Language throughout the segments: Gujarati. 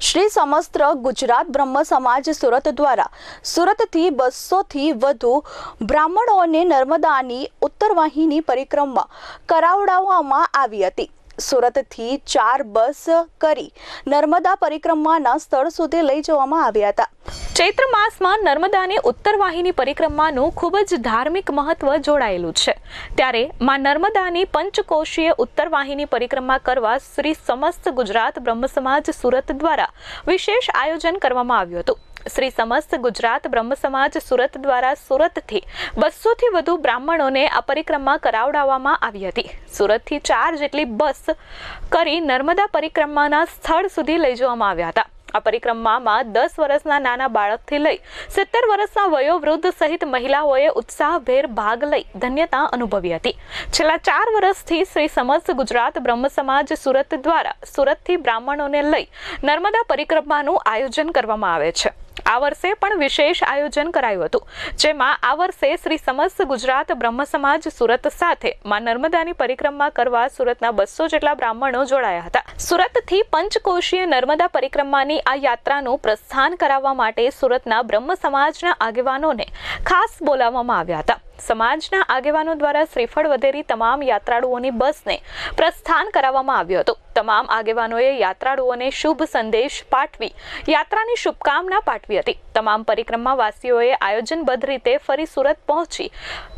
શ્રી સમસ્ત્ર ગુજરાત બ્રહ્મ સમાજ સુરત દ્વારા સુરતથી બસોથી વધુ બ્રાહ્મણોને નર્મદાની ઉત્તરવાહિની પરિક્રમા કરાવડાવવામાં આવી હતી. સુરતથી ચાર બસ કરી નર્મદા પરિક્રમાના સ્થળ સુધી લઈ જવામાં આવ્યા હતા. ચૈત્ર માસમાં નર્મદાની ઉત્તર વાહિની પરિક્રમાનું ખૂબ જ ધાર્મિક મહત્વ જોડાયેલું છે. ત્યારે માં નર્મદાની પંચકોશીય ઉત્તર વાહિની પરિક્રમા કરવા શ્રી સમસ્ત ગુજરાત બ્રહ્મ સમાજ સુરત દ્વારા વિશેષ આયોજન કરવામાં આવ્યું હતું. શ્રી સમસ્ત ગુજરાત બ્રહ્મ સમાજ સુરત દ્વારા સુરતથી બસોથી વધુ બ્રાહ્મણોને આ પરિક્રમા કરાવડાવવામાં આવી હતી. સુરતથી ચાર જેટલી બસ કરી નર્મદા પરિક્રમાના સ્થળ સુધી લઈ જવામાં આવ્યા હતા. આ પરિક્રમામાં દસ વર્ષના નાના બાળકથી લઈ સિત્તેર વર્ષના વયોવૃદ્ધ સહિત મહિલાઓએ ઉત્સાહભેર ભાગ લઈ ધન્યતા અનુભવી હતી. છેલ્લા ચાર વર્ષથી શ્રી સમસ્ત ગુજરાત બ્રહ્મ સમાજ સુરત દ્વારા સુરતથી બ્રાહ્મણોને લઈ નર્મદા પરિક્રમાનું આયોજન કરવામાં આવે છે. આ વર્ષે પણ વિશેષ આયોજન કરાયું હતું, જેમાં આ વર્ષે શ્રી સમસ્ત ગુજરાત બ્રહ્મ સમાજ સુરત સાથે માં નર્મદાની પરિક્રમા કરવા સુરતના બસો જેટલા બ્રાહ્મણો જોડાયા હતા. સુરતથી પંચકોશીય નર્મદા પરિક્રમાની આ યાત્રાનું પ્રસ્થાન કરાવવા માટે સુરતના બ્રહ્મ સમાજના આગેવાનોને ખાસ બોલાવવામાં આવ્યા હતા. સમાજના આગેવાનો દ્વારા શ્રીફળ વધેરી તમામ યાત્રાળુઓની બસને પ્રસ્થાન કરાવવામાં આવ્યું હતું. તમામ આગેવાનોએ યાત્રાળુઓને શુભ સંદેશ પાઠવી, યાત્રાની શુભકામના પાઠવી હતી. તમામ પરિક્રમાવાસીઓએ આયોજનબદ્ધ રીતે ફરી સુરત પહોંચી.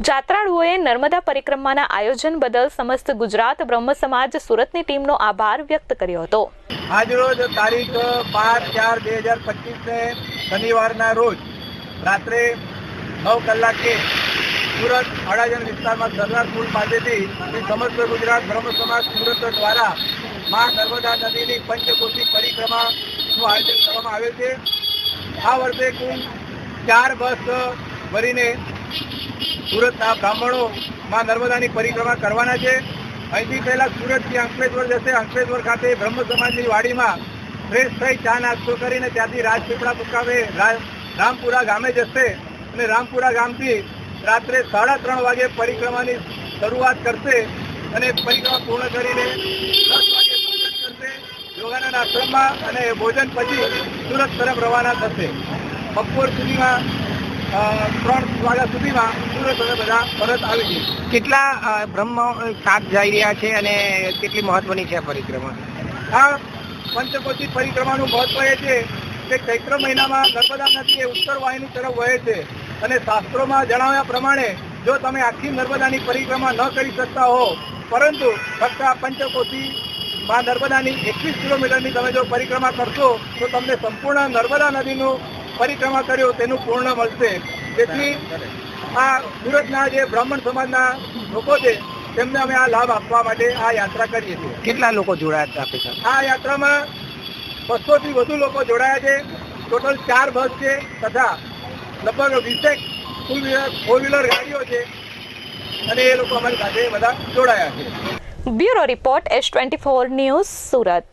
યાત્રાળુઓએ નર્મદા પરિક્રમાના આયોજન બદલ સમસ્ત ગુજરાત બ્રહ્મ સમાજ સુરતની ટીમનો આભાર વ્યક્ત કર્યો હતો. આજરોજ તારીખ બાર ચાર બે હજાર પચીસને શનિવારના રોજ રાત્રે નવ કલાકે સુરત અડાજણ વિસ્તારમાં સરદાર પુલ પાસેથી સમગ્ર ગુજરાત બ્રહ્મ સમાજ સુરત દ્વારા મા નર્મદા નદીની પંચકોશી પરિક્રમાનું આયોજન કરવામાં આવે છે. આ વર્ષે કુલ ચાર બસ ભરીને સુરતના બ્રાહ્મણો માં નર્મદાની પરિક્રમા કરવાના છે. અહીંથી પહેલા સુરતથી અંકલેશ્વર જશે. અંકલેશ્વર ખાતે બ્રહ્મ સમાજની વાડીમાં ફ્રેશ થઈ ચા નાસ્તો કરીને ત્યાંથી રાજપીપળા મુકામે રામપુરા ગામે જશે. અને રામપુરા ગામથી રાત્રે સાડા ત્રણ વાગે પરિક્રમાની શરૂઆત કરશે અને પરિક્રમા પૂર્ણ કરીને દસ વાગે ભોજન કરશે યોગાનંદ આશ્રમમાં અને ભોજન પછી સુરત તરફ રવાના થશે. બપોર સુધીમાં ત્રણ વાગ્યા સુધીમાં સુરત અને બધા પરત આવી જઈશું કેટલા બ્રહ્મ સાત જઈ રહ્યા છે અને કેટલી મહત્વની છે પરિક્રમા? આ પંચકોશી પરિક્રમાનું મહત્વ એ છે કે ચૈત્ર મહિનામાં નર્મદા નદી એ ઉત્તર વાહિની તરફ વહે છે. અને શાસ્ત્રોમાં જણાવ્યા પ્રમાણે જો તમે આખી નર્મદાની પરિક્રમા ન કરી શકતા હો પરંતુ ફક્ત આ પંચકોશી માં નર્મદાની એકવીસ કિલોમીટરની તમે જો પરિક્રમા કરશો તો તમને સંપૂર્ણ નર્મદા નદીનું પરિક્રમા કર્યો તેનું પૂર્ણ મળશે. તેથી આ સુરતના જે બ્રાહ્મણ સમાજના લોકો છે તેમને અમે આ લાભ આપવા માટે આ યાત્રા કરીએ છીએ. કેટલા લોકો જોડાયા છે આ યાત્રામાં બસો થી વધુ લોકો જોડાયા છે. ટોટલ ચાર બસ છે તથા લગભગ વીસેક ટુ વ્હીલર ફોર વ્હીલર ગાડીઓ છે. અને એ લોકો અમારી સાથે બધા જોડાયા છે. Bureau report S twenty four news Surat.